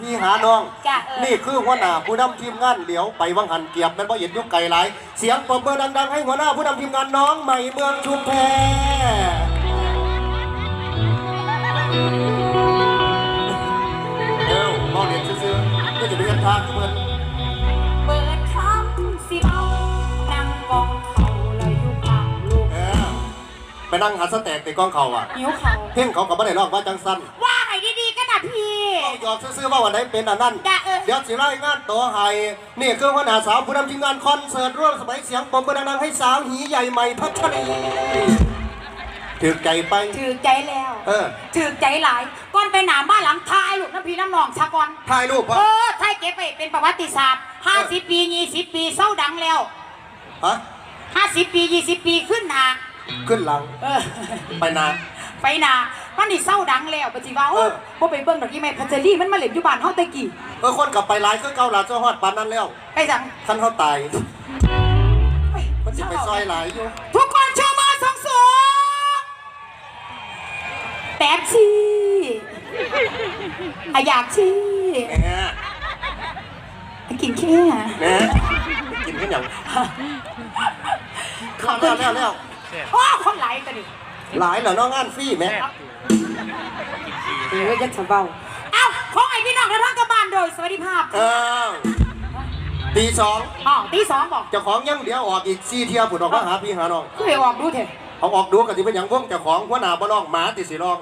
พี่หาน้อง จ้ะเออ นี่คือหัวหน้าผู้นำทีมงานเหลียวไปวังหันเกียบแม่นบ่เห็นอยุกไกลหลาย เสียงปรบมือดังๆ ให้หัวหน้าผู้นำทีมงานน้องใหม่เมืองชุมแพเอ้าเมาเรียนซื่อๆก็จะไปเรียนทางเพื่อนเปิดคำสิเอานั่งกองเขาเลยอยู่กลางลูกเออไปนั่งหาสแต็กในกองเขาอะ หิวเขาเพ่งเขากับบ่ได้ร้องว่าจังสั้นว่าให้ดีๆก็นะพี่เอา หยอกซื่อๆว่าวันไหนเป็นอันนั้น จ้ะเออ เดี๋ยวสิไล่งานตัวให้นี่คือหัวหน้าสาวผู้นำทีมงานคอนเสิร์ตร่วมสมัยเสียงปรบมือดังๆให้สาวหีใหญ่ใหม่พัชรีถือใจไป ถือใจแล้วเออ ถือใจหลายก่อนไปหนาบ้านหลังทายลูกน้ำพีน้ำหนองชะกอนถ่ายรูปเอวะอทายเก็บไปเป็นประวัติศาสตร์50ปี20ปีเศร้าดังแล้วฮะ50ปี20ปีขึ้นหนาขึ้นหลังเออ ไปนา ไปหนา มันนี่เศร้าดังแล้วปฏิว่าโอ้เออบ่ไปเบิ่งดอกอีแม่พัชรีมันมาเล่นอยู่บ้านเฮาแตะกี้เออคนกลับไปหลายคือเก่าหลาเจ้าฮอดปานนั้นแล้วไปจังท่านเขาตายเฮ้ยมันสิไปซอยหลายอยู่ทุกคนโชว์มือสองสูงแป๊บซี่อะอยากชี่แหมกินแค่แหมกินขึ้นอย่างแล้วแล้วแล้วโอ้คนไหลกันดิ หลายเหรอน้องงานฟรีแหมเออยัดสะเบาเอ้าของไอพี่น้องและทั้งกระบาลโดยสวัสดิภาพเออตีสองอ๋อตีสองบอกเจ้าของยังเดี๋ยวออกอีกสี่เที่ยวผุดออกมาหาพี่หาน้องคือไปออกดูเถอะเอาออกดูกันที่เป็นอย่างพวกเจ้าของหัวหน้าบ่ร้องหมาติสิร้อง